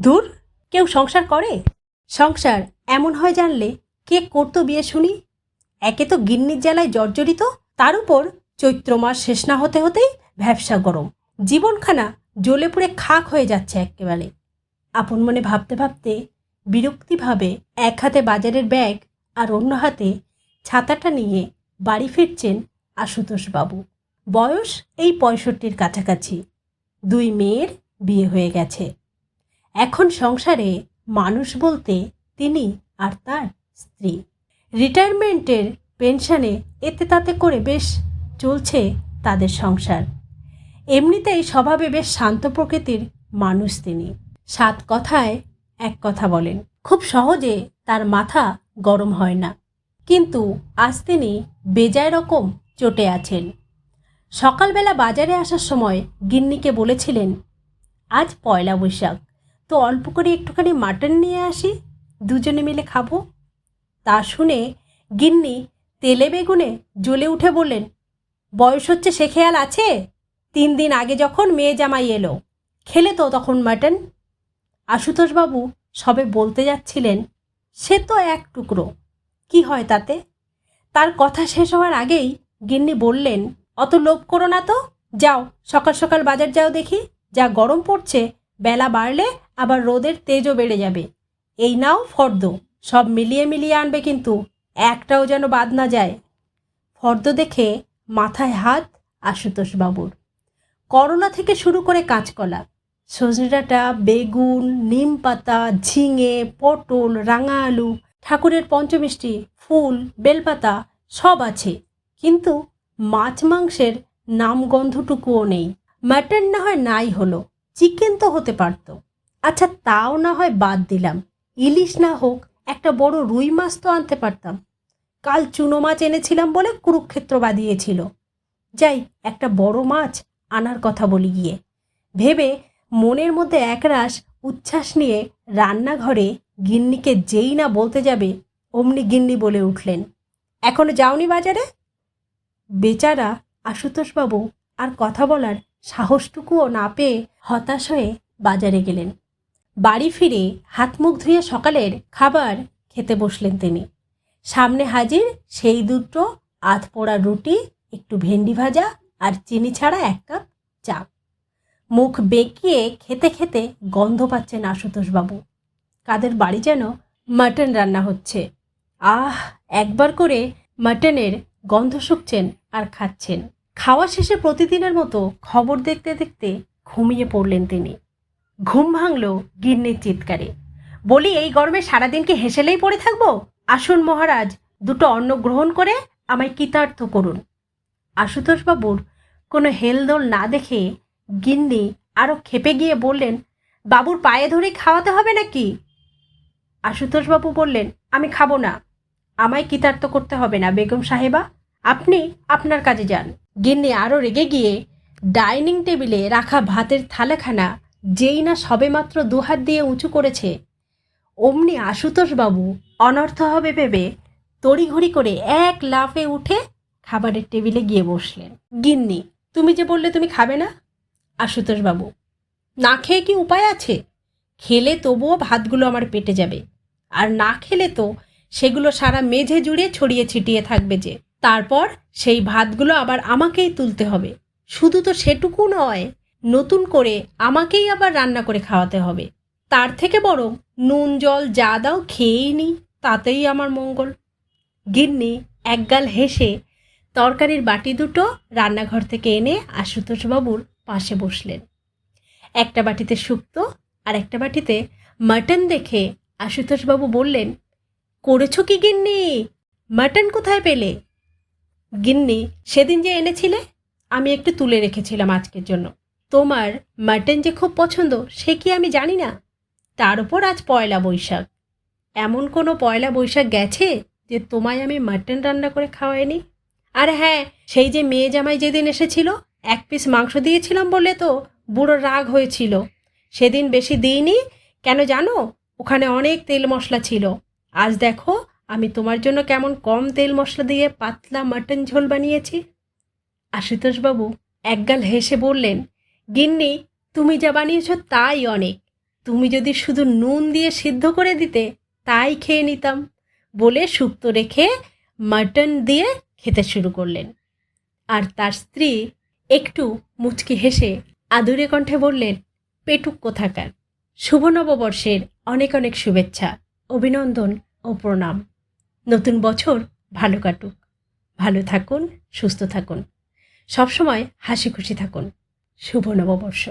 দূর, কেউ সংসার করে? সংসার এমন হয় জানলে কে করতো বিয়ে শুনি? একে তো গিন্নির জ্বালায় জর্জরিত, তার উপর চৈত্র মাস শেষ না হতে হতেই ভ্যাবসা গরম। জীবনখানা জ্বলে পুড়ে খাক হয়ে যাচ্ছে একেবারে। আপন মনে ভাবতে ভাবতে বিরক্তিভাবে এক হাতে বাজারের ব্যাগ আর অন্য হাতে ছাতাটা নিয়ে বাড়ি ফিরছেন আশুতোষবাবু। বয়স এই পঁয়ষট্টির কাছাকাছি। দুই মেয়ের বিয়ে হয়ে গেছে। এখন সংসারে মানুষ বলতে তিনি আর তার স্ত্রী। রিটায়ারমেন্টের পেনশনে এতে তাতে করে বেশ চলছে তাদের সংসার। এমনিতেই স্বভাবে বেশ শান্ত প্রকৃতির মানুষ তিনি। সাত কথায় এক কথা বলেন, খুব সহজে তার মাথা গরম হয় না। কিন্তু আজ তিনি বেজায় রকম চটে আছেন। সকালবেলা বাজারে আসার সময় গিন্নিকে বলেছিলেন, আজ পয়লা বৈশাখ। তো অল্প করে একটুখানি মাটন নিয়ে আসি, দুজনে মিলে খাব। তা শুনে গিন্নি তেলে বেগুনে জ্বলে উঠে বললেন, বয়স হচ্ছে সে খেয়াল আছে? তিন দিন আগে যখন মেয়ে জামাই এলো, খেলে তো তখন মাটন? আশুতোষবাবু সবে বলতে যাচ্ছিলেন, সে তো এক টুকরো, কি হয় তাতে? তার কথা শেষ হওয়ার আগেই গিন্নি বললেন, অত লোভ করো না তো, যাও, সকাল সকাল বাজার যাও দেখি, যা গরম পড়ছে, বেলা বাড়লে আবার রোদের তেজও বেড়ে যাবে। এই নাও ফর্দ। সব মিলিয়ে মিলিয়ে আনবে কিন্তু, একটাও যেন বাদ না যায়। ফর্দ দেখে মাথায় হাত আশুতোষ বাবুর করলা থেকে শুরু করে কাঁচকলা। সজনে ডাঁটা, বেগুন, নিম পাতা, ঝিঙে, পটল রাঙা আলু ঠাকুরের পঞ্চমিষ্টি, ফুল, বেলপাতা সব আছে। কিন্তু মাছ মাংসের নামগন্ধটুকুও নেই। মাটন না হয় নাই হলো। চিকেন তো হতে পারত। আচ্ছা তাও না হয় বাদ দিলাম। ইলিশ না হোক, একটা বড় রুই মাছ তো আনতে পারতাম। কাল চুনো মাছ এনেছিলাম বলে কুরুক্ষেত্র বাদিয়েছিল যাই, একটা বড় মাছ আনার কথা বলি গিয়ে। ভেবে মনের মধ্যে একরাশ উচ্ছ্বাস নিয়ে রান্নাঘরে গিন্নিকে যেই না বলতে যাবে, অমনি গিন্নি বলে উঠলেন, এখনও যাওনি বাজারে? বেচারা আশুতোষবাবু আর কথা বলার সাহসটুকুও না পেয়ে হতাশ হয়ে বাজারে গেলেন। বাড়ি ফিরে হাত মুখ ধুয়ে সকালের খাবার খেতে বসলেন তিনি। সামনে হাজির সেই দুটো আধ পোড়া রুটি, একটু ভেন্ডি ভাজা আর চিনি ছাড়া এক কাপ চা। মুখ বেঁকিয়ে খেতে খেতে গন্ধ পাচ্ছেন আশুতোষবাবু। কাদের বাড়ি যেন মাটন রান্না হচ্ছে। আহ, একবার করে মাটনের গন্ধ শুকছেন আর খাচ্ছেন। খাওয়া শেষে প্রতিদিনের মতো খবর দেখতে দেখতে ঘুমিয়ে পড়লেন তিনি। ঘুম ভাঙল গিন্নির চিৎকারে। বলি, এই গরমে সারাদিন কি হেসেলেই পড়ে থাকব? আসুন মহারাজ, দুটো অন্ন গ্রহণ করে আমায় কৃতার্থ করুন। আশুতোষবাবুর কোনো হেলদোল না দেখে গিন্নি আরও খেপে গিয়ে বললেন, বাবুর পায়ে ধরে খাওয়াতে হবে নাকি? আশুতোষবাবু বললেন, আমি খাব না। আমায় কৃতার্থ করতে হবে না, বেগম সাহেবা। আপনি আপনার কাজে যান। গিন্নি আরও রেগে গিয়ে ডাইনিং টেবিলে রাখা ভাতের থালাখানা যেই না সবেমাত্র দুহাত দিয়ে উঁচু করেছে। অমনি আশুতোষবাবু অনর্থ হবে ভেবে তড়িঘড়ি করে এক লাফে উঠে খাবারের টেবিলে গিয়ে বসলেন। গিন্নি, তুমি যে বললে তুমি খাবে না? আশুতোষবাবু, না খেয়ে কি উপায় আছে? খেলে তবুও ভাতগুলো আমার পেটে যাবে। আর না খেলে তো সেগুলো সারা মেঝে জুড়ে ছড়িয়ে ছিটিয়ে থাকবে যে। তারপর সেই ভাতগুলো আবার আমাকেই তুলতে হবে। শুধু তো সেটুকু নয় নতুন করে আমাকেই আবার রান্না করে খাওয়াতে হবে। তার থেকে বরং নুন, জল যা দাও খেয়েই নি তাতেই আমার মঙ্গল। গিন্নি একগাল হেসে তরকারির বাটি দুটো রান্নাঘর থেকে এনে আশুতোষবাবুর পাশে বসলেন। একটা বাটিতে শুক্তো আর একটা বাটিতে মাটন দেখে আশুতোষবাবু বললেন, করেছ কি গিন্নি? মাটন কোথায় পেলে? গিন্নি, সেদিন যে এনেছিলে, আমি একটু তুলে রেখেছিলাম আজকের জন্য। তোমার মাটন যে খুব পছন্দ, সে কি আমি জানি না? তার উপর আজ পয়লা বৈশাখ। এমন কোনো পয়লা বৈশাখ গেছে যে তোমায় আমি মাটন রান্না করে খাওয়াইনি? আর হ্যাঁ সেই যে মেয়ে জামাই যেদিন এসেছিল, এক পিস মাংস দিয়েছিলাম বলে তো বুড়ো রাগ হয়েছিল। সেদিন বেশি দিইনি। কেন জানো? ওখানে অনেক তেল মশলা ছিল। আজ দেখো, আমি তোমার জন্য কেমন কম তেল মশলা দিয়ে পাতলা মাটন ঝোল বানিয়েছি। আশুতোষবাবু একগাল হেসে বললেন গিন্নি, তুমি যা বানিয়েছ তাই অনেক। তুমি যদি শুধু নুন দিয়ে সিদ্ধ করে দিতে, তাই খেয়ে নিতাম, বলে শুক্তো রেখে মাটন দিয়ে খেতে শুরু করলেন। আর তার স্ত্রী একটু মুচকি হেসে আদুরে কণ্ঠে বললেন, পেটুক কোথাকার? শুভ নববর্ষের অনেক অনেক শুভেচ্ছা, অভিনন্দন ও প্রণাম। নতুন বছর ভালো কাটুক। ভালো থাকুন, সুস্থ থাকুন। সবসময় হাসি খুশি থাকুন। শুভ নববর্ষ।